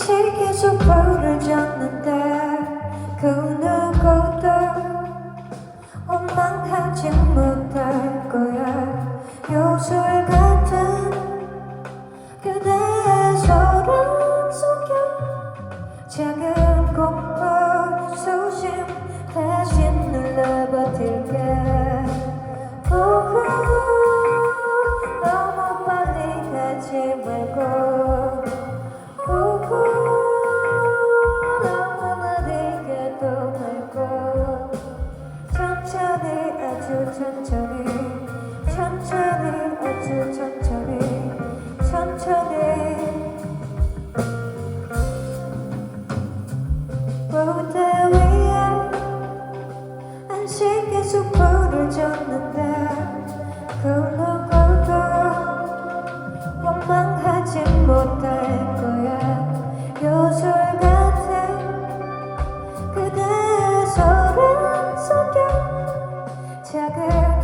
시계도 부르지 않는 천천히 천천히 어쩌 천천히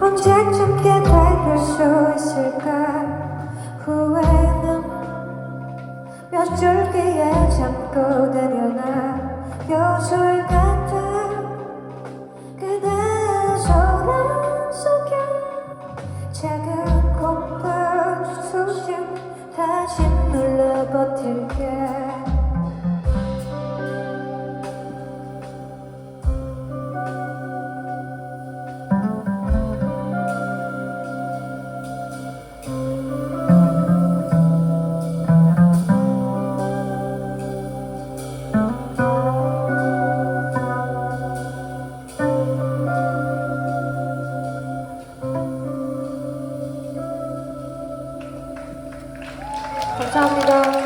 언제쯤 깨달을 수 있을까? 후회는 몇 줄기에 잠고 내려놔. 요술 같은 그대의 소란 속에 작은 공포 수심 다시 눌러 버틸게 감사합니다.